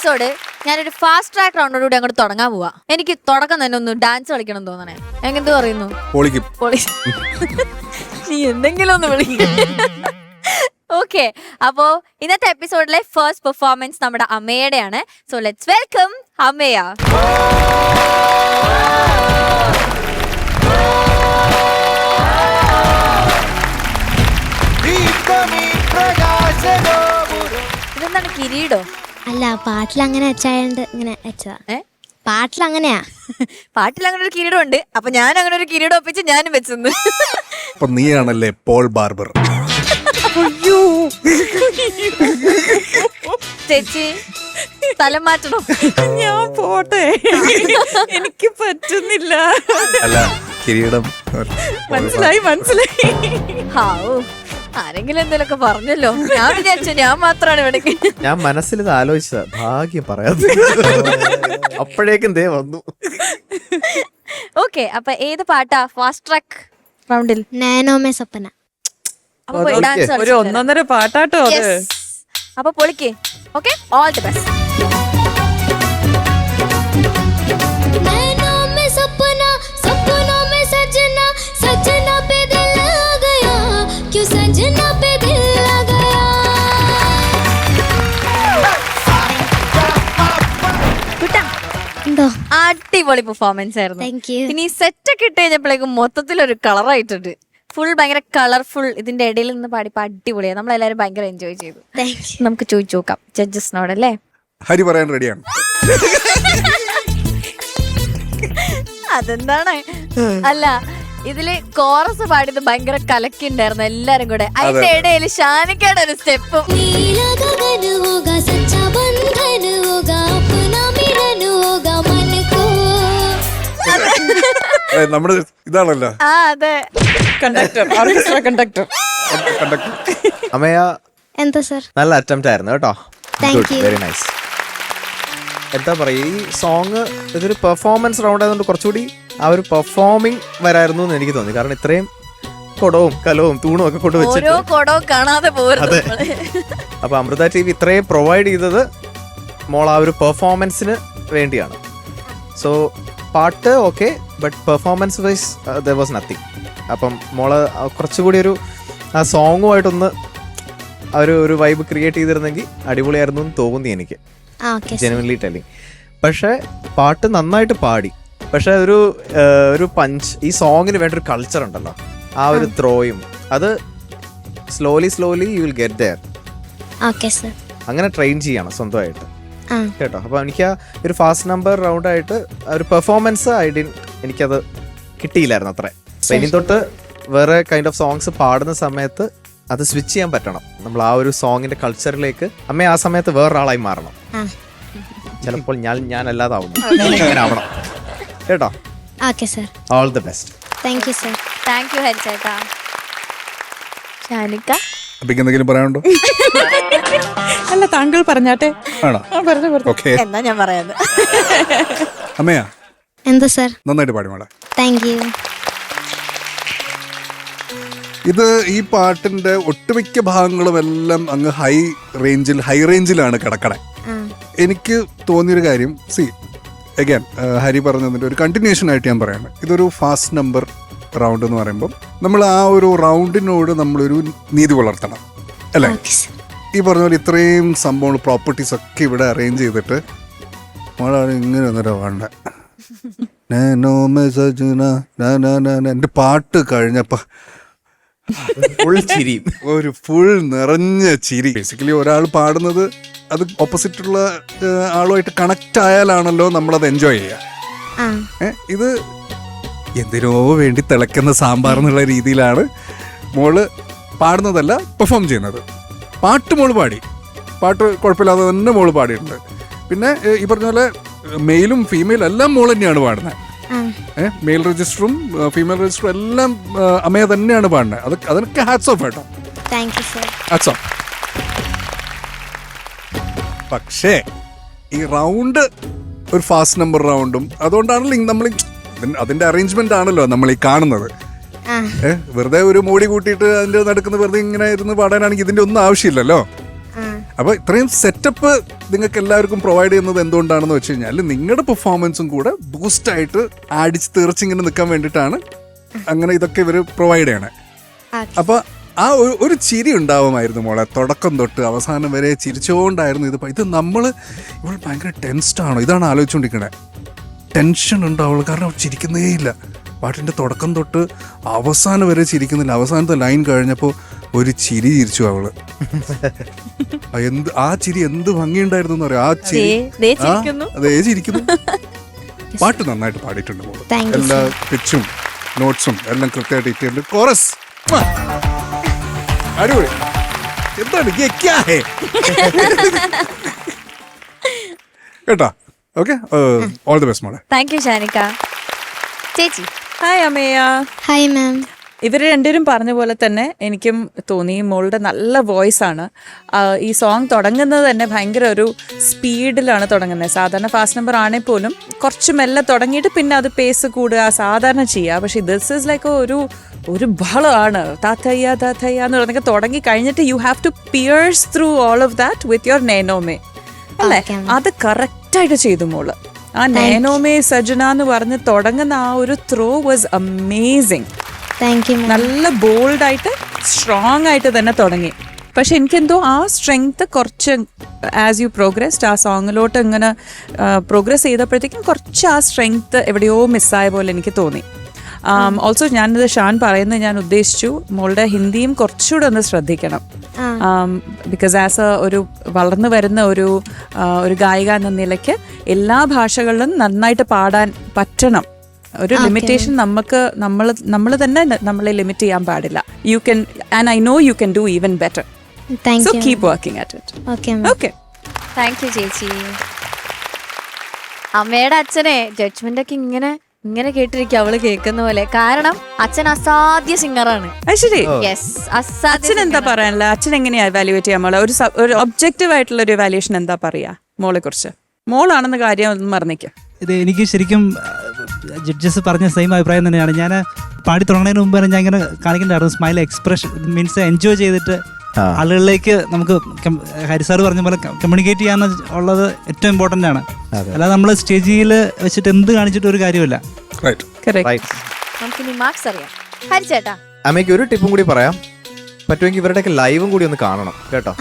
Episode ഞാനൊരു fast track റൗണ്ടോടുകൂടി അങ്ങോട്ട് തുടങ്ങാൻ പോവാ. എനിക്ക് തുടക്കം തന്നെ ഒന്ന് ഡാൻസ് കളിക്കണം തോന്നണേ. എങ്ങനെന്ത് പറയുന്നു? പൊളിക്കും. പൊളി നീ എന്തെങ്കിലും ഒന്ന് വിളിക്കും ഓക്കെ അപ്പോ ഇന്നത്തെ എപ്പിസോഡിലെ ഫസ്റ്റ് പെർഫോമൻസ് നമ്മുടെ അമ്മയുടെയാണ്. സോ ലെറ്റ്സ് വെൽക്കം അമ്മയ. ഇതെന്താണ് കിരീടോ? അല്ല പാട്ടിൽ അങ്ങനെ ഇങ്ങനെ വെച്ചതാ ഏ? പാട്ടിൽ അങ്ങനെയാ പാട്ടിൽ അങ്ങനെ ഒരു കിരീടം ഉണ്ട് അപ്പൊ ഞാൻ അങ്ങനെ ഒരു കിരീടം ഒപ്പിച്ച് ഞാനും വെച്ചെന്ന്. അപ്പൊ നീയാണല്ലേ പോൾ ബാർബർ. ചേച്ചി സ്ഥലം മാറ്റണം. ഞാൻ പോട്ടെ. എനിക്ക് പറ്റുന്നില്ല. അല്ല കിരീടം മനസ്സിലായി മനസ്സിലായി. ഹാവൂ ആരെങ്കിലും എന്തെങ്കിലുമൊക്കെ പറഞ്ഞല്ലോ. ഞാൻ വിചാരിച്ചു ഞാൻ മാത്രമാണ് ഇവിടെ ഞാൻ മനസ്സിൽ ഇത് ആലോചിച്ചതാ. ഭാഗ്യം പറയാതെ. അപ്പോഴേക്കും ദേ വന്നു. ഓക്കെ അപ്പൊ ഏത് പാട്ടാ? ഫാസ്റ്റ് ട്രാക്ക് റൗണ്ടിൽ നാനോമേ സ്വപ്ന. അപ്പൊ പോയി ഒരു ഒന്നൊന്നര പാട്ടാട്ടോ അത്. അപ്പൊ പൊളിക്കേ. ഓക്കെ ഓൾ ദി ബെസ്റ്റ് എന്തോ അടിപൊളി പെർഫോമൻസ് ആയിരുന്നു. താങ്ക് യു ഇനി സെറ്റ് ഒക്കെ ഇട്ട് കഴിഞ്ഞപ്പോഴേക്കും മൊത്തത്തിൽ ഒരു കളർ ആയിട്ടുണ്ട്. ഫുൾ ഭയങ്കര കളർഫുൾ ഇതിന്റെ ഇടയിൽ നിന്ന് പാടിപ്പോ അടിപൊളിയാണ് നമ്മളെല്ലാരും ഭയങ്കര എൻജോയ് ചെയ്തു. നമുക്ക് ചോദിച്ചു നോക്കാം ജഡ്ജസിനോട് അല്ലേ? ഹരി പറയാൻ റെഡിയാണ് അതെന്താണ്? അല്ല ഇതിൽ കോറസ് പാടിയത് ഭയങ്കര കലക്കി ഉണ്ടായിരുന്നു എല്ലാരും കൂടെ. അതിന്റെ ഇടയിൽ ഷാനിക്കയുടെ ഒരു സ്റ്റെപ്പും. നമ്മുടെ ഇതാണല്ലോ. കണ്ടക്ടർ ഓർക്കസ്ട്ര കണ്ടക്ടർ അമ്മയ എന്താ സർ? നല്ല അറ്റംപ്റ്റ് ആയിരുന്നു കേട്ടോ. വെരി നൈസ് എന്താ പറയുക ഈ സോങ് ഇതൊരു പെർഫോമൻസ് റൗണ്ട് ആയതുകൊണ്ട് കുറച്ചുകൂടി ആ ഒരു പെർഫോമിംഗ് വരായിരുന്നു എന്ന് എനിക്ക് തോന്നി. കാരണം ഇത്രയും കൊടവും കലവും തൂണും ഒക്കെ കൊണ്ട് വെച്ചിട്ട് അതെ. അപ്പൊ അമൃത ടി വി ഇത്രയും പ്രൊവൈഡ് ചെയ്തത് മോൾ ആ ഒരു പെർഫോമൻസിന് വേണ്ടിയാണ്. സോ പാട്ട് okay but performance wise there was nothing അപ്പം മോൾ കുറച്ചുകൂടി ഒരു ആ സോങ്ങുമായിട്ടൊന്ന് ആ ഒരു ഒരു വൈബ് ക്രിയേറ്റ് ചെയ്തിരുന്നെങ്കിൽ അടിപൊളിയായിരുന്നു എന്ന് തോന്നി എനിക്ക്. ജനുവൻലി ടെലിങ് പക്ഷേ പാട്ട് നന്നായിട്ട് പാടി. പക്ഷേ ഒരു ഒരു പഞ്ച് ഈ സോങ്ങിന് വേണ്ട ഒരു കൾച്ചർ ഉണ്ടല്ലോ. ആ ഒരു ത്രോയും അത് slowly slowly you will get there okay sir അങ്ങനെ ട്രെയിൻ ചെയ്യണം സ്വന്തമായിട്ട്. കേട്ടോ. അപ്പോൾ എനിക്ക് ആ ഒരു ഫാസ്റ്റ് നമ്പർ റൗണ്ട് ആയിട്ട് ആ ഒരു പെർഫോമൻസ് ഐഡി എനിക്കത് കിട്ടിയില്ലായിരുന്നു അത്ര. അപ്പൊ ഇനി തൊട്ട് വേറെ കൈൻഡ് ഓഫ് സോങ്സ് പാടുന്ന സമയത്ത് അത് സ്വിച്ച് ചെയ്യാൻ പറ്റണം. നമ്മൾ ആ ഒരു സോങ്ങിന്റെ കൾച്ചറിലേക്ക് അമ്മ ആ സമയത്ത് വേറൊരാളായി മാറണം. ആ. ചിലപ്പോൾ ഞാൻ ഞാൻ അല്ലാതാവുന്നു അങ്ങനെ ആവണം കേട്ടോ? Okay sir. All the best thank you sir thank you ഹരിച്ചേട്ടാ ഷാനിക്ക? അപ്പിക്ക് എന്തെങ്കിലും പറയാനുണ്ടോ? അല്ല താങ്കൾ പറഞ്ഞാട്ടെ. ആണോ? പറഞ്ഞു പറഞ്ഞു. ഓക്കെ. എന്നാ ഞാൻ പറയുന്നത് അമ്മയാ? എന്താ സർ? നന്നായിട്ട് പാടി മോളെ. താങ്ക് യു ഇത് ഈ പാട്ടിന്റെ ഒട്ടുമിക്ക ഭാഗങ്ങളും എല്ലാം അങ്ങ് ഹൈ റേഞ്ചിൽ ഹൈ റേഞ്ചിലാണ് കിടക്കണേ. ആ. എനിക്ക് തോന്നിയൊരു കാര്യം. സി അഗൈൻ ഹരി പറഞ്ഞതിന്റെ ഒരു കണ്ടിന്യൂഷൻ ആയിട്ട് ഞാൻ പറയാണ്. ഇതൊരു ഫാസ്റ്റ് നമ്പർ റൗണ്ട് എന്ന് പറയുമ്പോൾ നമ്മൾ ആ ഒരു റൗണ്ടിനോട് നമ്മളൊരു നീതി പുലർത്തണം. അല്ലേ? ഈ പറഞ്ഞ പോലെ ഇത്രയും സംഭവങ്ങൾ പ്രോപ്പർട്ടീസ് ഒക്കെ ഇവിടെ അറേഞ്ച് ചെയ്തിട്ട് മോളാണ് ഇങ്ങനെ ഒന്നര വേണ്ട? നാനോ നാ നാ നാ നാ. എന്റെ പാട്ട് കഴിഞ്ഞപ്പോൾ ഫുൾ ചിരി. ഒരു ഫുൾ നിറഞ്ഞ ചിരി. ബേസിക്കലി ഒരാൾ പാടുന്നത് അത് ഓപ്പോസിറ്റുള്ള ആളുമായിട്ട് കണക്ട് ആയാലാണല്ലോ നമ്മളത് എൻജോയ് ചെയ്യുക. ആ. ഇത് എന്തിനോ വേണ്ടി തിളക്കുന്ന സാമ്പാർ എന്നുള്ള രീതിയിലാണ് മോൾ പാടുന്നതല്ല പെർഫോം ചെയ്യുന്നത്. പാട്ട് മോൾ പാടി. പാട്ട് കുഴപ്പമില്ലാതെ തന്നെ മോൾ പാടിയിട്ടുണ്ട്. പിന്നെ ഈ പറഞ്ഞ പോലെ മെയിലും ഫീമെയിലും എല്ലാം മോൾ തന്നെയാണ് പാടുന്നത്. ഏഹ് മെയിൽ രജിസ്റ്ററും ഫീമെയിൽ രജിസ്റ്ററും എല്ലാം അമ്മയെ തന്നെയാണ് പാടുന്നത്. അത് അതൊക്കെ ഹാറ്റ്സ് ഓഫ് കേട്ടോ. Thank you sir hats off പക്ഷേ ഈ റൗണ്ട് ഒരു ഫാസ്റ്റ് നമ്പർ റൗണ്ടും അതുകൊണ്ടാണല്ലോ നമ്മൾ അതിന്റെ അറേഞ്ച്മെന്റ് ആണല്ലോ നമ്മൾ ഈ കാണുന്നത്. ഏഹ് വെറുതെ ഒരു മോടി കൂട്ടിയിട്ട് അതിന്റെ നടക്കുന്ന വെറുതെ ഇങ്ങനെ ഇരുന്ന് പാടാനാണെങ്കിൽ ഇതിന്റെ ഒന്നും ആവശ്യമില്ലല്ലോ? അപ്പൊ ഇത്രയും സെറ്റപ്പ് നിങ്ങൾക്ക് എല്ലാവർക്കും പ്രൊവൈഡ് ചെയ്യുന്നത് എന്തുകൊണ്ടാണെന്ന് വെച്ച് കഴിഞ്ഞാൽ നിങ്ങളുടെ പെർഫോമൻസും കൂടെ ബൂസ്റ്റായിട്ട് അടിച്ച് തീർച്ചിങ്ങനെ നിൽക്കാൻ വേണ്ടിയിട്ടാണ് അങ്ങനെ ഇതൊക്കെ ഇവർ പ്രൊവൈഡ് ചെയ്യണേ. അപ്പൊ ആ ഒരു ഒരു ചിരി ഉണ്ടാവുമായിരുന്നു മോളെ. തുടക്കം തൊട്ട് അവസാനം വരെ ചിരിച്ചുകൊണ്ടായിരുന്നു ഇത്. ഇത് നമ്മൾ ഇവൾ ഭയങ്കര ടെൻസ്ഡ് ആണോ? ഇതാണ് ആലോചിച്ചുകൊണ്ടിരിക്കണേ ടെൻഷൻ ഉണ്ടാവുള്ളൂ കാരണം അവർ ചിരിക്കുന്നേയില്ല പാട്ടിന്റെ തുടക്കം തൊട്ട് അവസാനം വരെ ചിരിക്കുന്നില്ല. അവസാനത്തെ ലൈൻ കഴിഞ്ഞപ്പോൾ ഒരു ചിരി ചിരിച്ചു അവൾ. എന്ത് ആ ചിരി എന്ത് ഭംഗിയുണ്ടായിരുന്നു എന്ന് പറയാം ആ ചിരി. ചിരിക്കുന്നു. പാട്ട് നന്നായിട്ട് പാടിയിട്ടുണ്ട് എല്ലാ പിച്ചും നോട്ട്സും എല്ലാം കൃത്യമായിട്ട് കോറസ്. അടിപൊളി. എന്താണ് കേട്ടാ? ഓക്കെ ഓൾ ദി ബെസ്റ്റ് മോളെ. Thank you Shanika. ചേച്ചി ഹായ് അമ്മയ്യ. ഹായ് മാം ഇവർ രണ്ടുപേരും പറഞ്ഞ പോലെ തന്നെ എനിക്കും തോന്നി മോളുടെ നല്ല വോയിസ് ആണ്. ഈ സോങ് തുടങ്ങുന്നത് തന്നെ ഭയങ്കര ഒരു സ്പീഡിലാണ് തുടങ്ങുന്നത് സാധാരണ ഫാസ്റ്റ് നമ്പർ ആണെങ്കിൽ പോലും കുറച്ച് മെല്ലെ തുടങ്ങിയിട്ട് പിന്നെ അത് പേസ് കൂടുക സാധാരണ ചെയ്യുക. പക്ഷേ ദിസ് ഇസ് ലൈക്ക് ഒരു ഒരു ബഹളമാണ്. താത്തയ്യ താത്തയ്യ എന്ന് പറഞ്ഞൊക്കെ തുടങ്ങി കഴിഞ്ഞിട്ട് you have to pierce through all of that with your നേനോമേ അല്ലേ? അത് ma'am. കറക്റ്റായിട്ട് ചെയ്തു മോൾ. ആ നേനോമേ സജന എന്ന് പറഞ്ഞ് തുടങ്ങുന്ന ആ ഒരു ത്രോ വാസ് അമേസിങ് നല്ല ബോൾഡ് ആയിട്ട് സ്ട്രോങ് ആയിട്ട് തന്നെ തുടങ്ങി. പക്ഷെ എനിക്കെന്തോ ആ സ്ട്രെങ്ത് കുറച്ച് ആസ് യു പ്രോഗ്രസ്ഡ് ആ സോങ്ങിലോട്ട് ഇങ്ങനെ പ്രോഗ്രസ് ചെയ്തപ്പോഴത്തേക്കും കുറച്ച് ആ സ്ട്രെങ്ത് എവിടെയോ മിസ്സായ പോലെ എനിക്ക് തോന്നി. ഓൾസോ ഞാനിത് ഷാൻ പറയുന്നത് ഞാൻ ഉദ്ദേശിച്ചു മോളുടെ ഹിന്ദിയും കുറച്ചുകൂടെ ഒന്ന് ശ്രദ്ധിക്കണം. ബിക്കോസ് ആസ് എ ഒരു വളർന്നു വരുന്ന ഒരു ഒരു ഗായിക എന്ന നിലയ്ക്ക് എല്ലാ ഭാഷകളിലും നന്നായിട്ട് പാടാൻ പറ്റണം. ഒരു ലിമിറ്റേഷൻ നമുക്ക് നമ്മൾ നമ്മൾ തന്നെ നമ്മളെ ലിമിറ്റ് ചെയ്യാൻ പാടില്ല. You can and I know you can do even better so keep working at it okay thank you ചേച്ചി അമ്മയുടെ അച്ഛനെ ജഡ്ജ്മെന്റ് ഒക്കെ ഇങ്ങനെ ഇങ്ങനെ കേട്ടിരിക്കും അവൾ കേൾക്കുന്ന പോലെ. കാരണം അച്ഛൻ അസാധ്യ സിംഗറാണ് ശരി. യെസ് അസാധ്യ അച്ഛൻ എന്താ പറയാനുള്ള അച്ഛൻ എങ്ങനെയാ എവാലുവേറ്റ് ചെയ്യാൻ മോളെ? ഒരു സ- ഒരു ഒബ്ജക്റ്റീവ് ആയിട്ടുള്ള ഒരു വാല്യുവേഷൻ എന്താ പറയാ മോളെ കുറിച്ച്? മോളാണെന്ന കാര്യം ഒന്നും മറന്നിക്കാം. ഇത് എനിക്ക് ശരിക്കും ജഡ്ജസ് പറഞ്ഞ സെയിം അഭിപ്രായം തന്നെയാണ്. ഞാൻ പാടി തുടങ്ങുന്നതിന് മുമ്പ് തന്നെ ഞാൻ ഇങ്ങനെ കാണിക്കണ്ടായിരുന്നു സ്മൈൽ എക്സ്പ്രഷൻ മീൻസ് എൻജോയ് ചെയ്തിട്ട്. ആളുകളിലേക്ക് നമുക്ക് ഹരിസാർ പറഞ്ഞ പോലെ കമ്മ്യൂണിക്കേറ്റ് ചെയ്യാന്ന് ഉള്ളത് ഏറ്റവും ഇമ്പോർട്ടന്റ് ആണ്. അല്ലാതെ നമ്മൾ സ്റ്റേജിൽ വെച്ചിട്ട് എന്ത് കാണിച്ചിട്ട് ഒരു കാര്യമില്ല അമ്മയ്ക്ക് ഒരു ടിപ്പും കൂടി പറയാം. പറ്റുമെങ്കിൽ ഇവരുടെയൊക്കെ ലൈവും കൂടി ഒന്ന് കാണണം കേട്ടോ?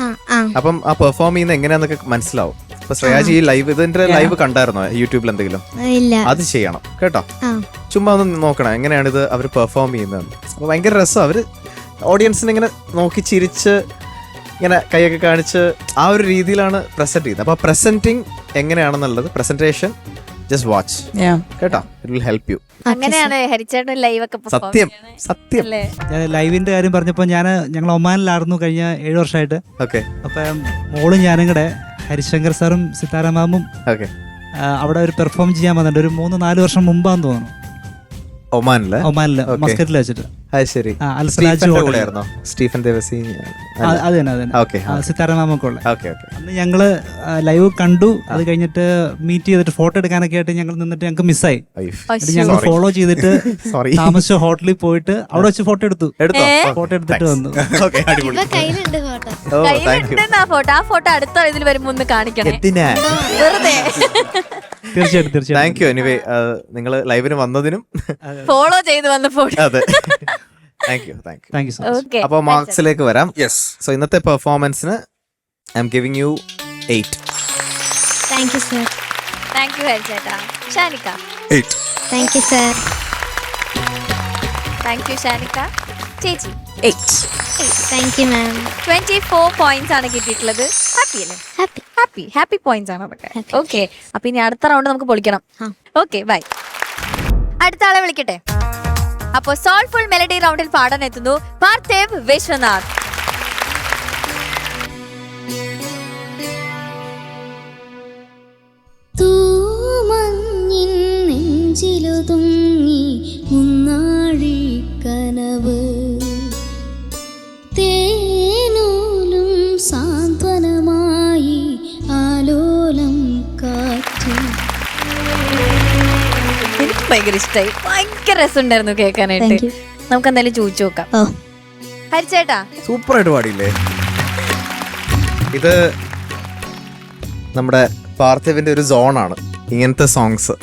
അപ്പം ആ പെർഫോം ചെയ്യുന്ന എങ്ങനെയാന്നൊക്കെ മനസ്സിലാവും. അപ്പൊ ശ്രേയാജി ഈ ലൈവ് ഇതിന്റെ ലൈവ് കണ്ടായിരുന്നോ? യൂട്യൂബിൽ എന്തെങ്കിലും? ഇല്ല. അത് ചെയ്യണം കേട്ടോ? ചുമ്മാ ഒന്ന് നോക്കണം എങ്ങനെയാണ് ഇത് അവർ പെർഫോം ചെയ്യുന്നത് അപ്പൊ ഭയങ്കര രസം അവർ ഓഡിയൻസിനെ ഇങ്ങനെ നോക്കി ചിരിച്ച് ഇങ്ങനെ കൈയൊക്കെ കാണിച്ച് ആ ഒരു രീതിയിലാണ് പ്രസന്റ് ചെയ്യുന്നത്. അപ്പൊ പ്രസന്റിങ് എങ്ങനെയാണെന്നുള്ളത് പ്രസന്റേഷൻ ജസ്റ്റ് വാച്ച് കേട്ടോ? ഇറ്റ് വിൽ ഹെൽപ്പ് യു അങ്ങനെയാണ് ഹരിച്ചേട്ടൻ ലൈവ് ഒക്കെ സത്യം സത്യം. അല്ലേ? ഞാൻ ലൈവിന്റെ കാര്യം പറഞ്ഞപ്പോൾ ഞാൻ ഞങ്ങൾ ഒമാനിലായിരുന്നു കഴിഞ്ഞ ഏഴ് വർഷമായിട്ട് ഓക്കെ അപ്പം മോളും ഞാനും കൂടെ ഹരിശങ്കർ സാറും സിത്താരാമാമും ഓക്കെ അവിടെ ഒരു പെർഫോം ചെയ്യാൻ വന്നിട്ടുണ്ട്. ഒരു മൂന്ന് നാല് വർഷം മുമ്പാന്ന് തോന്നുന്നു. ഒമാനിലെ? മസ്കറ്റിൽ വെച്ചിട്ട്. അത് ശരി. സ്റ്റീഫൻ ദേവസി അത് തന്നെ അത് തന്നെ. സിത്താരാമാമൊക്കെ അന്ന് ഞങ്ങൾ ലൈവ് കണ്ടു. അത് കഴിഞ്ഞിട്ട് മീറ്റ് ചെയ്തിട്ട് ഫോട്ടോ എടുക്കാനൊക്കെ ആയിട്ട് ഞങ്ങൾ നിന്നിട്ട് ഞങ്ങൾക്ക് മിസ്സായി. ഞങ്ങൾ ഫോളോ ചെയ്തിട്ട് സോറി താമസിച്ച ഹോട്ടലിൽ പോയിട്ട് അവിടെ വെച്ച് ഫോട്ടോ എടുത്തു. എടുത്തോ? ഫോട്ടോ എടുത്തിട്ട് വന്നു. ഓക്കെ അടിപൊളി. ഇപ്പൊ കയ്യിലുണ്ട് ഫോട്ടോ. ആ ഫോട്ടോ. ആ ഫോട്ടോ അടുത്ത ഇതിൽ വരുമ്പോ ഒന്ന് കാണിക്കണം. എന്തിനാ വെറുതെ. തീർച്ചയായിട്ടും തീർച്ചയായിട്ടും. താങ്ക് യു എനിവേ നിങ്ങൾ ലൈവിന് വന്നതിനും ഫോളോ ചെയ്ത് വന്ന ഫോട്ടോ അതെ thank you thank you thank you so much അപ്പോൾ മാർക്സിലേക്ക് വരാം. യെസ് സോ ഇന്നത്തെ പെർഫോമൻസിന് I am giving you eight thank you sir thank you ഹരിച്ചേട്ടാ Shanika eight thank you sir thank you Shanika ചേച്ചി. Thank you ma'am twenty four points ആണ് കിട്ടിയിട്ടുള്ളത്. Happy അല്ലേ? Happy happy happy points ആണ് അതൊക്കെ. Okay അപ്പൊ ഇനി അടുത്ത റൗണ്ട് നമുക്ക് പൊളിക്കണം. ഓക്കെ ബൈ അടുത്ത ആളെ വിളിക്കട്ടെ. അപ്പോ സോൾഫുൾ മെലഡി റൗണ്ടിൽ പാടാൻ എത്തുന്നു പാർത്ഥേവ് വിശ്വനാഥ്. മുന്നാഴി കനവ്. തേനൂലും സാന്ത്വനമായി ആലോലം കാറ്റ്. എനിക്ക് ഭയങ്കര ഇഷ്ടമായി ഭയങ്കര രസമുണ്ടായിരുന്നു കേൾക്കാനായിട്ട്. നമുക്ക് എന്തായാലും ചോദിച്ചു നോക്കാം. ഹരിച്ചേട്ടാ. സൂപ്പർ ആയിട്ട് പാടിയില്ലേ? ഇത് നമ്മുടെ പാർത്ഥിവിന്റെ ഒരു സോണാണ് ഇങ്ങനത്തെ സോങ്സ്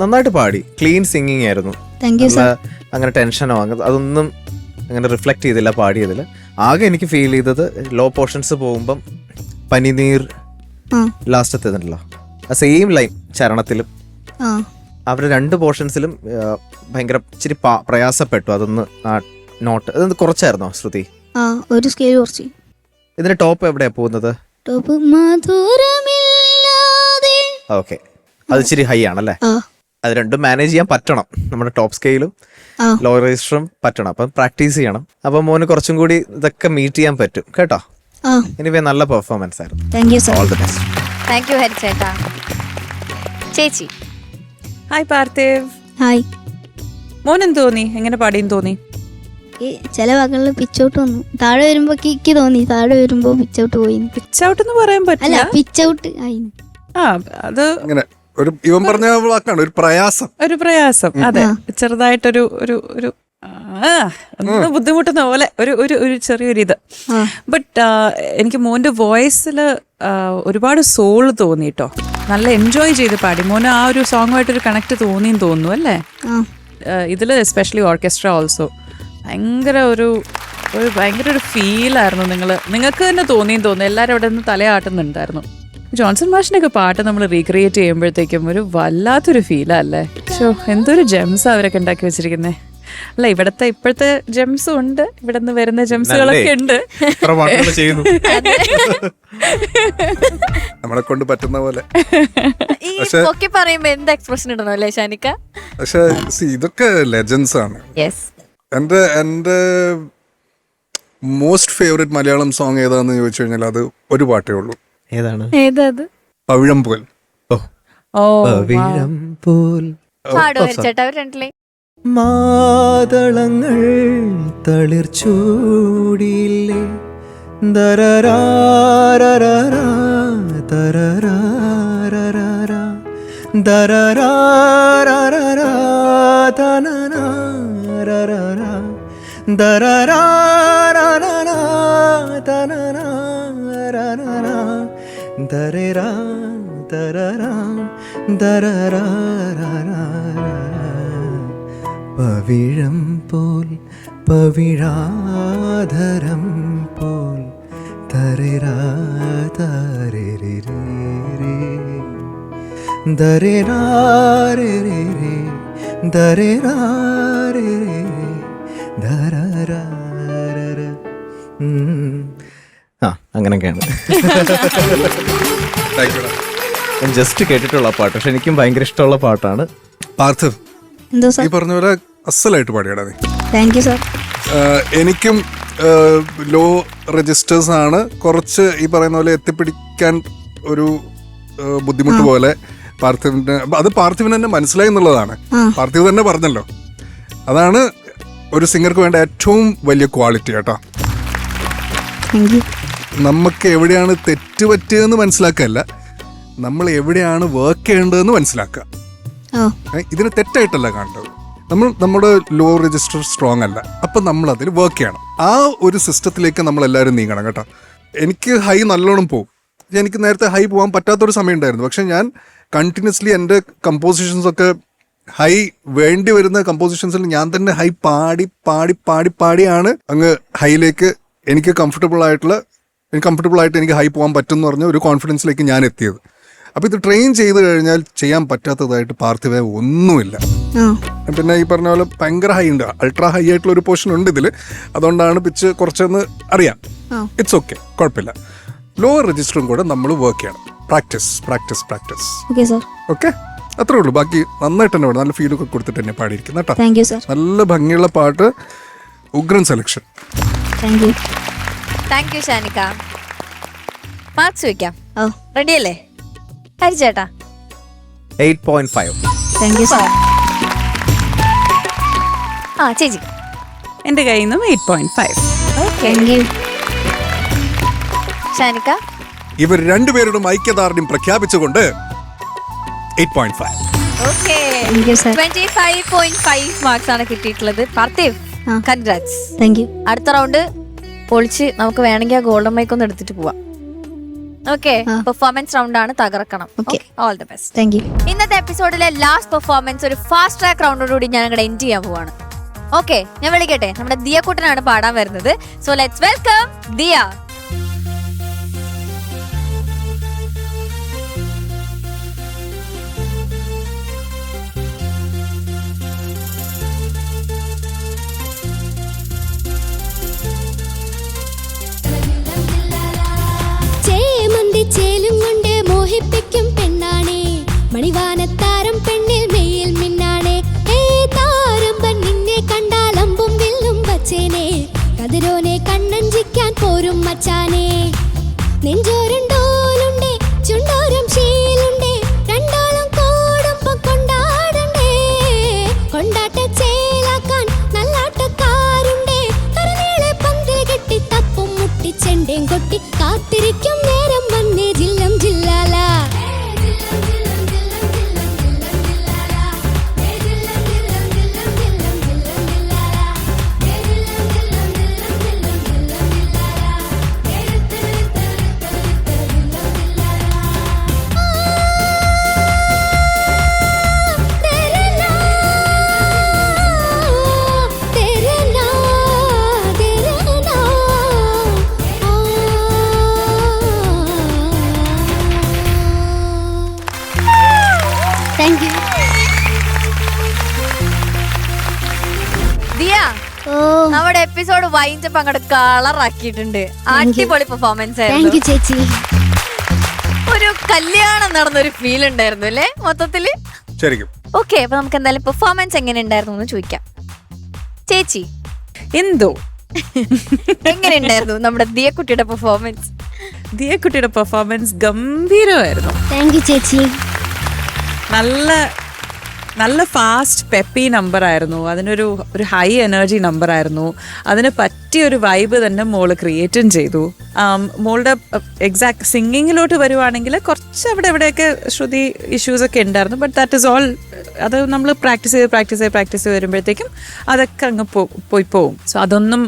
നന്നായിട്ട് പാടി. ക്ലീൻ സിംഗിങ് ആയിരുന്നു. താങ്ക് യു സർ അങ്ങനെ ടെൻഷനോ അങ്ങനെ അതൊന്നും അങ്ങനെ റിഫ്ലക്റ്റ് ചെയ്തില്ല പാടിയതിൽ ആകെ എനിക്ക് ഫീൽ ചെയ്തത് ലോ പോർഷൻസ് പോകുമ്പം പനിനീർ ലാസ്റ്റ് എത്തുന്നുണ്ടല്ലോ ആ സെയിം ലൈൻ ചരണത്തിലും. അവർ രണ്ട് പോർഷൻസിലും ഭയങ്കര ഇച്ചിരി പ്രയാസപ്പെട്ടു. അതൊന്ന് ആ നോട്ട് അതൊന്ന് കുറച്ചായിരുന്നോ ശ്രുതി? ഒരു സ്കെയിൽ കുറച്ച്. ഇതിന്റെ ടോപ്പ് എവിടെയാ പോകുന്നത്? ടോപ്പ് മധുരമില്ലാതെ. ഓക്കെ അത് ഇച്ചിരി ഹൈ ആണല്ലേ? അത് രണ്ടും മാനേജ് ചെയ്യാൻ പറ്റണം. നമ്മുടെ ടോപ്പ് സ്കെയിലും ലോ രജിസ്റ്ററും പറ്റണം. അപ്പം പ്രാക്ടീസ് ചെയ്യണം. അപ്പം മോന് കുറച്ചും കൂടി ഇതൊക്കെ മീറ്റ് ചെയ്യാൻ പറ്റും. കേട്ടോ? എനിവേ നല്ല പെർഫോമൻസ് ആയിരുന്നു. Thank you sir all the best thank you ഹരിച്ചേട്ടാ ചേച്ചി. ഹായ് പാർത്ഥേവ്. ഹായ് മോൻ എന്ത് തോന്നി? എങ്ങനെ പാടിയെന്ന് തോന്നി? ചില വാക്കുകളിൽ പിച്ചൗട്ട് വന്നു. താഴെ വരുമ്പോ കിക്ക് തോന്നി. താഴെ വരുമ്പോ പിച്ചൗട്ട് പോയി പിച്ച് ഔട്ട് എന്ന് പറയാൻ അല്ല പറ്റില്ല പിച്ചൗട്ട് ആയി ആ അത് അങ്ങനെ ഒരു ഇവൻ പറഞ്ഞ വാക്കാണ് ഒരു പ്രയാസം. ഒരു പ്രയാസം അതെ. ചെറുതായിട്ടൊരു ഒരു ഒരു ഒന്ന് ബുദ്ധിമുട്ടുന്ന പോലെ ഒരു ഒരു ഒരു ചെറിയൊരു ഇത് ബട്ട് എനിക്ക് മോന്റെ വോയിസിൽ ഒരുപാട് സോൾ തോന്നി കേട്ടോ നല്ല എൻജോയ് ചെയ്ത് പാടി. മോന് ആ ഒരു സോങ്ങുമായിട്ടൊരു കണക്ട് തോന്നിയെന്ന് തോന്നുന്നു അല്ലേ? ഇതിൽ എസ്പെഷ്യലി ഓർക്കസ്ട്ര ഓൾസോ ഭയങ്കര ഒരു ഒരു ഭയങ്കര ഒരു ഫീലായിരുന്നു നിങ്ങൾ നിങ്ങൾക്ക് തന്നെ തോന്നിയെന്ന് തോന്നുന്നു. എല്ലാവരും അവിടെ നിന്ന് തലയാട്ടുന്നുണ്ടായിരുന്നു. ജോൺസൺ മാഷിനൊക്കെ പാട്ട് നമ്മൾ റീക്രിയേറ്റ് ചെയ്യുമ്പോഴത്തേക്കും ഒരു വല്ലാത്തൊരു ഫീലാ അല്ലേ? ഷോ എന്തൊരു ജെംസ് അവരൊക്കെ ഉണ്ടാക്കി വെച്ചിരിക്കുന്നേ. അല്ല ഇവിടത്തെ ഇപ്പോഴത്തെ ജെംസും ഉണ്ട്. ഇവിടെ നിന്ന് വരുന്ന ജെംസുകളൊക്കെ ഉണ്ട്. നമ്മളെ കൊണ്ട് പറ്റുന്ന പോലെ. ഈ പൊക്കി പറയുമ്പോ എന്ത് എക്സ്പ്രഷൻ ഇടണം അല്ലേ ഷാനിക്ക? പക്ഷെ ഇതൊക്കെ ലെജൻസ് ആണ്. യെസ് എന്റെ എന്റെ മോസ്റ്റ് ഫേവറേറ്റ് മലയാളം സോങ് ഏതാന്ന് ചോദിച്ചു കഴിഞ്ഞാൽ അത് ഒരു പാട്ടേ ഉള്ളൂ. ഏതാണ്? ഏതത് പവിഴം പോൽ ഓ. ഓ പവിഴം പോൽ പാടും ഹരിച്ചേട്ടാ അവർ രണ്ടിലേ മാതളങ്ങൾ തളിർ ചൂടിയില്ലേ? ദരരാ, ദരരാ, പവിഴം പോൽ പവിഴാധരം പോൽ തരരാ തരരിരേ ദരരാരേ ദരരാരേ ധരരാരര ഉം. ആ അങ്ങനെയൊക്കെയാണ് ഞാൻ ജസ്റ്റ് കേട്ടിട്ടുള്ള പാട്ട് പക്ഷെ എനിക്കും ഭയങ്കര ഇഷ്ടമുള്ള പാട്ടാണ്. പാർത്ഥിവ് എന്തോ ഈ സർ? പറഞ്ഞ പോലെ അസലായിട്ട് പാടിയടാ നീ. താങ്ക് യു സർ ആഹ് എനിക്കും ലോ രജിസ്റ്റേഴ്സ് ആണ് കുറച്ച് ഈ പറയുന്ന പോലെ എത്തിപ്പിടിക്കാൻ ഒരു ആഹ് ബുദ്ധിമുട്ട് പോലെ പാർത്ഥിവിന്റെ അത് പാർത്ഥിവിന് തന്നെ മനസ്സിലായി എന്നുള്ളതാണ്. പാർത്ഥിവ് തന്നെ പറഞ്ഞല്ലോ. അതാണ് ഒരു സിംഗർക്ക് വേണ്ട ഏറ്റവും വലിയ ക്വാളിറ്റി കേട്ടോ താങ്ക് യു നമുക്ക് എവിടെയാണ് തെറ്റ് പറ്റിയതെന്ന് മനസ്സിലാക്കല്ല. നമ്മൾ എവിടെയാണ് വർക്ക് ചെയ്യേണ്ടതെന്ന് മനസ്സിലാക്കുക. ഇതിന് തെറ്റായിട്ടല്ല കാണേണ്ടത്. നമ്മൾ നമ്മുടെ ലോ രജിസ്റ്റർ സ്ട്രോങ് അല്ല. അപ്പം നമ്മൾ അതിൽ വർക്ക് ചെയ്യണം. ആ ഒരു സിസ്റ്റത്തിലേക്ക് നമ്മൾ എല്ലാവരും നീങ്ങണം കേട്ടോ. എനിക്ക് ഹൈ നല്ലോണം പോകും എനിക്ക് നേരത്തെ ഹൈ പോകാൻ പറ്റാത്തൊരു സമയം ഉണ്ടായിരുന്നു പക്ഷെ ഞാൻ കണ്ടിന്യൂസ്ലി എന്റെ കമ്പോസിഷൻസ് ഒക്കെ ഹൈ വേണ്ടി വരുന്ന കമ്പോസിഷൻസിൽ ഞാൻ തന്നെ ഹൈ പാടി പാടി പാടി പാടിയാണ് അങ്ങ് ഹൈയിലേക്ക് എനിക്ക് കംഫർട്ടബിൾ ആയിട്ടുള്ള കംഫർട്ടബിൾ ആയിട്ട് എനിക്ക് ഹൈ പോകാൻ പറ്റും എന്ന് പറഞ്ഞ ഒരു കോൺഫിഡൻസിലേക്ക് ഞാൻ എത്തിയത്. അപ്പോൾ ഇത് ട്രെയിൻ ചെയ്ത് കഴിഞ്ഞാൽ ചെയ്യാൻ പറ്റാത്തതായിട്ട് പാർത്ഥിവ ഒന്നുമില്ല. പിന്നെ ഈ പറഞ്ഞ പോലെ ഭയങ്കര ഹൈ ഉണ്ട്. അൾട്രാ ഹൈ ആയിട്ടുള്ള ഒരു പോർഷൻ ഉണ്ട് ഇതിൽ അതുകൊണ്ടാണ് പിച്ച് കുറച്ചൊന്ന് അറിയാം. ഇറ്റ്സ് ഓക്കെ കുഴപ്പമില്ല. ലോവർ രജിസ്റ്ററും കൂടെ നമ്മൾ വർക്ക് ചെയ്യണം. പ്രാക്ടീസ് പ്രാക്ടീസ് പ്രാക്ടീസ് ഓക്കെ അത്രേ ഉള്ളൂ. ബാക്കി നന്നായിട്ട് തന്നെ നല്ല ഫീൽ ഒക്കെ കൊടുത്തിട്ട് തന്നെ പാടിയിരിക്കുന്നു. കേട്ടോ? നല്ല ഭംഗിയുള്ള പാട്ട്. ഉഗ്രൻ selection thank you thank you Shanika. Marks വെക്കാം. ഓ. റെഡി അല്ലേ? ഹരിച്ചേട്ടാ eight point five thank you sir ആ ചേച്ചി. എന്റെ കയ്യിൽ നിന്നും eight point five thank you Shanika. ഇവർ രണ്ടുപേരുടെ ഐക്യദാർഢ്യം പ്രഖ്യാപിച്ചുകൊണ്ട് eight point five okay thank you sir twenty five point five marks ആണ് കിട്ടിയിട്ടുള്ളത്. പാർത്ഥിവ് ആ. കൺഗ്രാറ്റ്സ് താങ്ക് യു അടുത്ത റൗണ്ട് പൊളിച്ച് നമുക്ക് വേണമെങ്കിൽ ആ ഗോൾഡൻ മൈക്ക് ഒന്ന് എടുത്തിട്ട് പോവാം. ഓക്കെ പെർഫോമൻസ് റൗണ്ട് ആണ് തകർക്കണം. All the best thank you ഇന്നത്തെ എപ്പിസോഡിലെ ലാസ്റ്റ് പെർഫോമൻസ് ഒരു ഫാസ്റ്റ് ട്രാക്ക് റൗണ്ടോടുകൂടി ഞാൻ ഇവിടെ എൻഡ് ചെയ്യാൻ പോവാണ്. ഓക്കെ ഞാൻ വിളിക്കട്ടെ? നമ്മുടെ ദിയ കൂട്ടനാണ് പാടാൻ വരുന്നത്. So let's welcome Diya. ചേലും കൊണ്ട് മോഹിപ്പിക്കും പെണ്ണാണേ. മണിവാനത്താരം പെണ്ണിൽ വൈൻഡപ്പ് അങ്ങോട്ട് കളർ ആക്കിയിട്ടുണ്ട് അടിപൊളി പെർഫോമൻസ് ആയിരുന്നു. ചേച്ചി. ഒരു കല്യാണം നടന്ന ഒരു ഫീൽ ഉണ്ടായിരുന്നു അല്ലേ മൊത്തത്തിൽ? ശരിക്കും. ഓക്കെ അപ്പൊ നമുക്ക് എന്തായാലും പെർഫോമൻസ് എങ്ങനെ ഉണ്ടായിരുന്നു എന്ന് ചോദിക്കാം. ചേച്ചി. എന്തോ? എങ്ങനെ ഉണ്ടായിരുന്നു നമ്മുടെ ദിയക്കുട്ടിയുടെ പെർഫോമൻസ് ദിയക്കുട്ടിയുടെ പെർഫോമൻസ് ഗംഭീരമായിരുന്നു. താങ്ക് യു ചേച്ചി. നല്ല നല്ല ഫാസ്റ്റ് പെപ്പി നമ്പർ ആയിരുന്നു. അതിനൊരു ഒരു ഹൈ എനർജി നമ്പർ ആയിരുന്നു. അതിന് പറ്റിയ ഒരു വൈബ് തന്നെ മോൾ ക്രിയേറ്റും ചെയ്തു. മോളുടെ എക്സാക്ട് സിംഗിങ്ങിലോട്ട് വരുവാണെങ്കിൽ കുറച്ച് അവിടെ ഇവിടെയൊക്കെ ശ്രുതി ഇഷ്യൂസ് ഒക്കെ ഉണ്ടായിരുന്നു. ബട്ട് ദാറ്റ് ഇസ് ഓൾ അത് നമ്മൾ പ്രാക്ടീസ് ചെയ്ത് പ്രാക്ടീസ് ചെയ്ത് പ്രാക്ടീസ് ചെയ്ത് വരുമ്പോഴത്തേക്കും അതൊക്കെ അങ്ങ് പോയി പോവും. സോ അതൊന്നും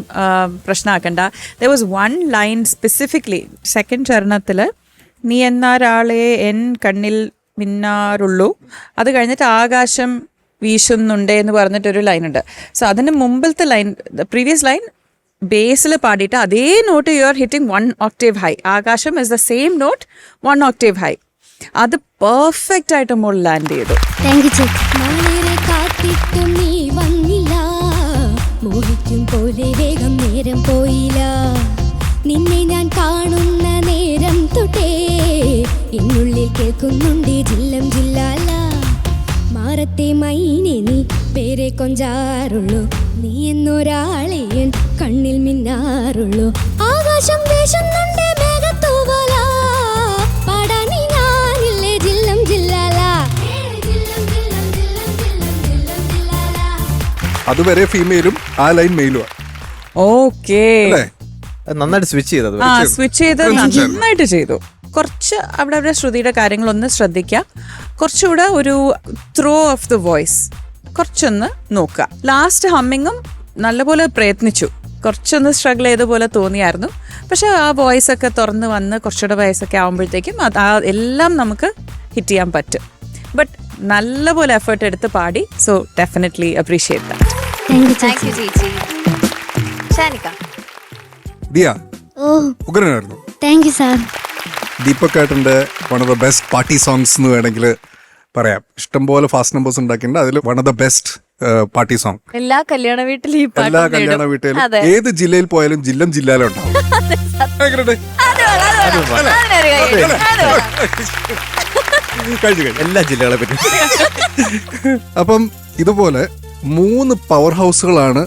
പ്രശ്നമാക്കണ്ട there was one line specifically second ചരണത്തിൽ നീ എന്നാരാളെ എൻ കണ്ണിൽ മിന്നാറുള്ളൂ. അത് കഴിഞ്ഞിട്ട് ആകാശം വീശുന്നുണ്ട് എന്ന് പറഞ്ഞിട്ടൊരു ലൈൻ ഉണ്ട് സോ അതിന് മുമ്പിലത്തെ ലൈൻ പ്രീവിയസ് ലൈൻ ബേസിൽ പാടിയിട്ട് അതേ note you are hitting one octave high ആകാശം is the same note one octave high അത് പെർഫെക്റ്റ് ആയിട്ട് മോൾ ലാൻഡ് ചെയ്തു. പോലെ വേഗം നേരം പോയില്ല. നിന്നെ ഞാൻ കാണുന്ന നേരം തൊട്ടേ. എന്നുള്ളിൽ കേൾക്കുന്നുണ്ട് ജില്ലം ജില്ലാല. മാറത്തെ മൈനെ നീ പേരെ കൊഞ്ചാറുള്ളൂ. നീ എന്നൊരാളെ എൻ കണ്ണിൽ മിന്നാറുള്ളൂ. ആകാശം വേഷുന്നുണ്ട് മേഘത്തൂവല. പാടാൻ നീ ഞാനില്ലേ ജില്ലം ജില്ലാല. അതുവരെ ഫീമെയിലും ആ ലൈൻ മെയിലുമാണ് ഓക്കേ നന്നായിട്ട് സ്വിച്ച് ചെയ്തത്. ആ സ്വിച്ച് ചെയ്ത് നന്നായിട്ട് ചെയ്തു. കുറച്ച് അവിടെ അവിടെ ശ്രുതിയുടെ കാര്യങ്ങളൊന്ന് ശ്രദ്ധിക്കുക കുറച്ചുകൂടെ ഒരു ത്രോ ഓഫ് ദ വോയിസ് കുറച്ചൊന്ന് നോക്കുക. ലാസ്റ്റ് ഹമ്മിങ്ങും നല്ലപോലെ പ്രയത്നിച്ചു. കുറച്ചൊന്ന് സ്ട്രഗിൾ ചെയ്ത പോലെ തോന്നിയായിരുന്നു. പക്ഷെ ആ വോയിസ് ഒക്കെ തുറന്ന് വന്ന് കുറച്ചുകൂടെ വയസ്സൊക്കെ ആകുമ്പോഴത്തേക്കും അത് ആ എല്ലാം നമുക്ക് ഹിറ്റ് ചെയ്യാൻ പറ്റും. ബട്ട് നല്ലപോലെ എഫേർട്ട് എടുത്ത് പാടി so definitely appreciate that thank you thank ചേച്ചി യു ചേച്ചി ഷാനിക്ക ദിയ ഓ. ഉഗ്രനായിരുന്നു. താങ്ക് യു സാർ ദീപക് ഏട്ടന്റെ one of the best party songs എന്ന് വേണമെങ്കിൽ പറയാം. ഇഷ്ടംപോലെ ഫാസ്റ്റ് നമ്പേഴ്സ് ഉണ്ടാക്കിയിട്ടുണ്ട്. അതിൽ one of the best party song എല്ലാ കല്യാണ വീട്ടിലും ഈ പാട്ട് എല്ലാ. കല്യാണ വീട്ടിലും ഏത് ജില്ലയിൽ പോയാലും ജില്ലം ജില്ലയിലുണ്ടാവും കഴിഞ്ഞു എല്ലാ ജില്ലകളെ പറ്റി. അപ്പം ഇതുപോലെ മൂന്ന് പവർ ഹൗസുകളാണ്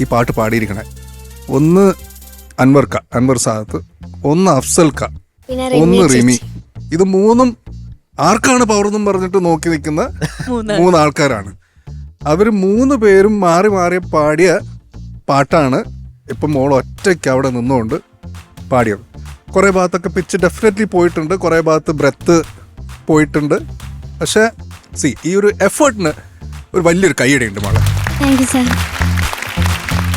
ഈ പാട്ട് പാടിയിരിക്കണേ. ഒന്ന് അൻവർക്ക അൻവർ സാദത്ത് ഒന്ന് അഫ്സൽ ക ഒന്ന് റിമി. ഇത് മൂന്നും ആർക്കാണ് പവർ എന്നും പറഞ്ഞിട്ട് നോക്കി നിൽക്കുന്ന മൂന്ന് ആൾക്കാരാണ് അവർ മൂന്ന് പേരും മാറി മാറി പാടിയ പാട്ടാണ് ഇപ്പം മോൾ ഒറ്റയ്ക്ക് അവിടെ നിന്നുകൊണ്ട് പാടിയത്. കുറേ ഭാഗത്തൊക്കെ പിച്ച് ഡെഫിനറ്റ്ലി പോയിട്ടുണ്ട് കുറേ ഭാഗത്ത് ബ്രെത്ത് പോയിട്ടുണ്ട്. പക്ഷേ സി ഈ ഒരു എഫേർട്ടിന് ഒരു വലിയൊരു കൈയടിയുണ്ട് മോളെ.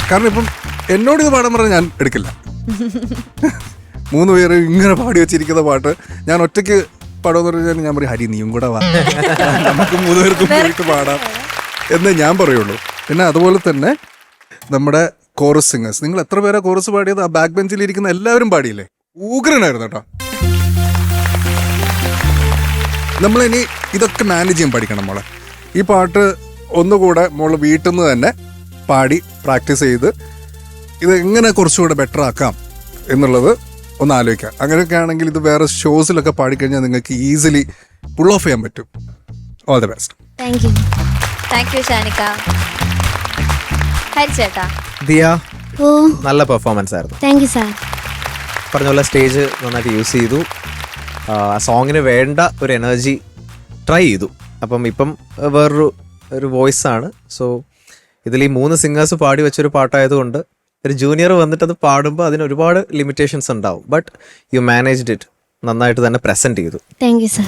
കാരണം ഇപ്പം എന്നോട് ഇത് പാടാൻ പറഞ്ഞാൽ ഞാൻ എടുക്കില്ല. മൂന്ന് പേര് ഇങ്ങനെ പാടി വെച്ചിരിക്കുന്ന പാട്ട് ഞാൻ ഒറ്റയ്ക്ക് പാടുമെന്ന് പറഞ്ഞാൽ ഞാൻ പറയും ഹരി നീയും കൂടെ വാ. നമുക്ക് മൂന്ന് പേർക്കും പോയിട്ട് പാടാം എന്ന് ഞാൻ പറയുള്ളൂ. പിന്നെ അതുപോലെ തന്നെ നമ്മുടെ കോറസ് സിംഗേഴ്സ് നിങ്ങൾ എത്ര പേരാ കോറസ് പാടിയത്? ആ ബാക്ക് ബെഞ്ചിൽ ഇരിക്കുന്ന എല്ലാവരും പാടിയില്ലേ? ഊഗ്രനായിരുന്നു കേട്ടോ. നമ്മളിനി ഇതൊക്കെ മാനേജ് ചെയ്യാൻ പഠിക്കണം മോളെ. ഈ പാട്ട് ഒന്നുകൂടെ മോൾ വീട്ടിൽ നിന്ന് തന്നെ പാടി പ്രാക്ടീസ് ചെയ്ത് ഇത് എങ്ങനെ കുറച്ചുകൂടെ ബെറ്റർ ആക്കാം എന്നുള്ളത് ഒന്ന് ആലോചിക്കാം. അങ്ങനെയൊക്കെ ആണെങ്കിൽ ഇത് വേറെ ഷോസിലൊക്കെ പാടിക്കഴിഞ്ഞാൽ നിങ്ങൾക്ക് ഈസിലി പുൾ ഓഫ് ചെയ്യാൻ പറ്റും. All the best thank you thank you Shanika ഹരിച്ചേട്ടാ Diya ഓ. നല്ല പെർഫോമൻസ് ആയിരുന്നു. താങ്ക് യു സാർ പറഞ്ഞ പോലെ സ്റ്റേജ് നന്നായിട്ട് യൂസ് ചെയ്തു. ആ സോങ്ങിന് വേണ്ട ഒരു എനർജി ട്രൈ ചെയ്തു. അപ്പം ഇപ്പം വേറൊരു ഒരു വോയിസ് ആണ്. സോ ഇതിൽ ഈ മൂന്ന് സിംഗേഴ്സ് പാടി വെച്ചൊരു പാട്ടായതുകൊണ്ട് ഒരു ജൂനിയർ വന്നിട്ട് അത് പാടുമ്പോൾ അതിന് ഒരുപാട് ലിമിറ്റേഷൻസ് ഉണ്ടാവും. ബട്ട് യു മാനേജ്ഡ് ഇറ്റ് നന്നായിട്ട് തന്നെ പ്രസന്റ് ചെയ്തു. താങ്ക് യു സർ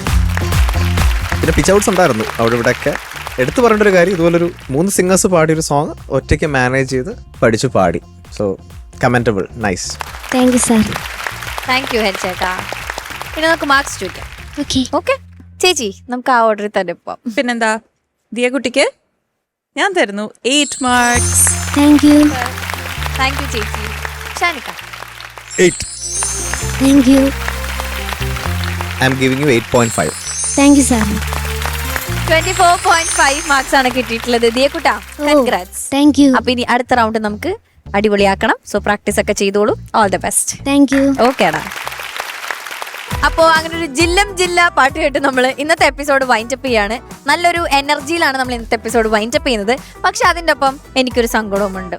പിന്നെ പിച്ച് ഔട്ട്സ് ഉണ്ടായിരുന്നു. അവിടെ ഇവിടെയൊക്കെ എടുത്തു പറയേണ്ട ഒരു കാര്യം ഇതുപോലൊരു മൂന്ന് സിംഗേഴ്സ് പാടിയ ഒരു സോങ് ഒറ്റയ്ക്ക് മാനേജ് ചെയ്ത് പഠിച്ചു പാടി. So commendable nice thank you sir thank you ഹരിച്ചേട്ടാ. പിന്നെ നമുക്ക് മാർക്സ് ചോദിക്കാം. ഓക്കെ ഓക്കെ ചേച്ചി നമുക്ക് ആ ഓർഡർ തന്നെ പോവാം. പിന്നെന്താ? ദിയ കുട്ടിക്ക് ഞാൻ തരുന്നു eight marks thank you thank you ചേച്ചി Shanika. Eight thank you I am giving you eight point five thank you sir twenty four point five marks ആണ് കിട്ടിയിട്ടുള്ളത്. ദിയക്കുട്ട കൺഗ്രാറ്റ്സ് താങ്ക് യു അപ്പൊ ഇനി അടുത്ത റൗണ്ട് നമുക്ക് അടിപൊളിയാക്കണം. സോ പ്രാക്ടീസ് ഒക്കെ ചെയ്തോളൂ. All the best thank you ഓക്കേടാ അപ്പോ അങ്ങനെ ഒരു ജില്ലം ജില്ല പാട്ട് കേട്ട് നമ്മൾ ഇന്നത്തെ എപ്പിസോഡ് വൈൻഡപ്പ് ചെയ്യാണ്. നല്ലൊരു എനർജിയിലാണ് നമ്മൾ ഇന്നത്തെ എപ്പിസോഡ് വൈൻഡപ്പ് ചെയ്യുന്നത്. പക്ഷെ അതിന്റെ ഒപ്പം എനിക്കൊരു സങ്കടവുമുണ്ട്.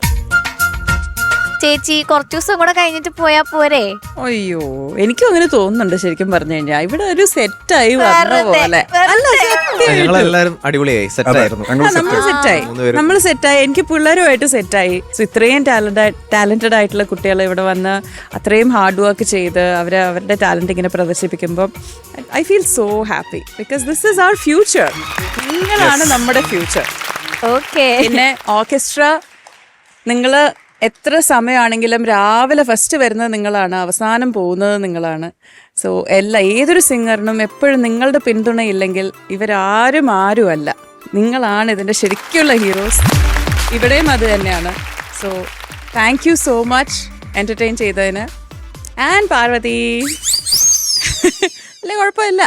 ചേച്ചി കുറച്ചു ദിവസം കൂടെ കഴിഞ്ഞിട്ട് പോയാ പോരെ? അയ്യോ എനിക്കും അങ്ങനെ തോന്നുന്നുണ്ട് ശരിക്കും പറഞ്ഞു കഴിഞ്ഞാൽ ഇവിടെ ഒരു സെറ്റായി വന്ന വെറുതെ, പോലെ. അല്ല വെറുതെ. സത്യമായിട്ടും. ഞങ്ങളെല്ലാവരും അടിപൊളിയായി. സെറ്റ് ആയി. ആ, നമ്മൾ സെറ്റായി മൂന്നുപേരും. നമ്മൾ സെറ്റായി എനിക്ക് പിള്ളേരുമായിട്ട് സെറ്റായി സോ ഇത്രയും ടാലന്റ് ടാലന്റഡ് ആയിട്ടുള്ള കുട്ടികൾ ഇവിടെ വന്ന് അത്രയും ഹാർഡ് വർക്ക് ചെയ്ത് അവർ അവരുടെ ടാലന്റ് ഇങ്ങനെ പ്രദർശിപ്പിക്കുമ്പോൾ I feel so happy because this is our future നിങ്ങളാണ് നമ്മുടെ ഫ്യൂച്ചർ ഓക്കെ പിന്നെ ഓർക്കസ്ട്ര നിങ്ങൾ എത്ര സമയമാണെങ്കിലും രാവിലെ ഫസ്റ്റ് വരുന്നത് നിങ്ങളാണ് അവസാനം പോകുന്നത് നിങ്ങളാണ്. സോ എല്ലാ ഏതൊരു സിംഗറിനും എപ്പോഴും നിങ്ങളുടെ പിന്തുണയില്ലെങ്കിൽ ഇവരാരും ആരുമല്ല നിങ്ങളാണ് ഇതിന്റെ ശരിക്കുള്ള ഹീറോസ് ഇവിടെയും അത് തന്നെയാണ്. So thank you so much entertain ചെയ്തതിന്. ആൻഡ് പാർവതി. അല്ലേ കുഴപ്പമില്ല.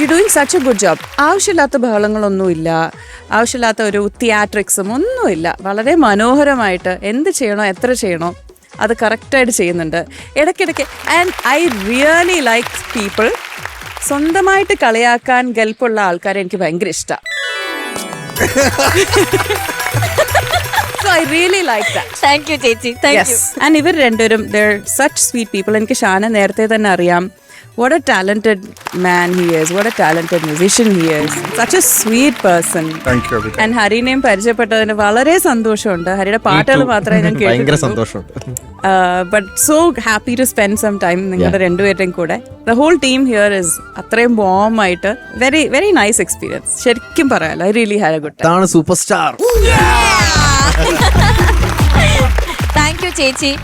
You doing such a good job ആവശ്യമില്ലാത്ത ബഹളങ്ങളൊന്നുമില്ല. ആവശ്യമില്ലാത്ത ഒരു തിയാട്രിക്സും ഒന്നുമില്ല. വളരെ മനോഹരമായിട്ട് എന്ത് ചെയ്യണോ എത്ര ചെയ്യണോ അത് കറക്റ്റായിട്ട് ചെയ്യുന്നുണ്ട്. ഇടയ്ക്കിടയ്ക്ക് and I really like people സ്വന്തമായിട്ട് കളിയാക്കാൻ ഗൾപ്പുള്ള ആൾക്കാരെ എനിക്ക് ഭയങ്കര ഇഷ്ടമാണ് so I really like that thank you ചേച്ചി. താങ്ക് യു ആൻഡ് ഇവർ രണ്ടുപേരും ദർ സച്ച് സ്വീറ്റ് പീപ്പിൾ എനിക്ക് ഷാന നേരത്തെ തന്നെ അറിയാം. What a talented man he is what a talented musician he is such a sweet person thank you and ഹരിനെയും പരിചയപ്പെട്ടതിന് വളരെ സന്തോഷമുണ്ട്. ഹരിയുടെ പാട്ടുകൾ മാത്രമേ ഞാൻ ഭയങ്കര കേട്ടിട്ടുള്ളൂ. സന്തോഷമുണ്ട്. But so happy to spend some time നിങ്ങളുടെ രണ്ടുപേരുടെയും കൂടെ. The whole team here is അത്രയും ബോം ആയിട്ട് വെരി വെരി നൈസ് എക്സ്പീരിയൻസ് ശരിക്കും പറയാലോ I really have a good ഇതാണ് സൂപ്പർ സ്റ്റാർ താങ്ക് യു ചേച്ചി.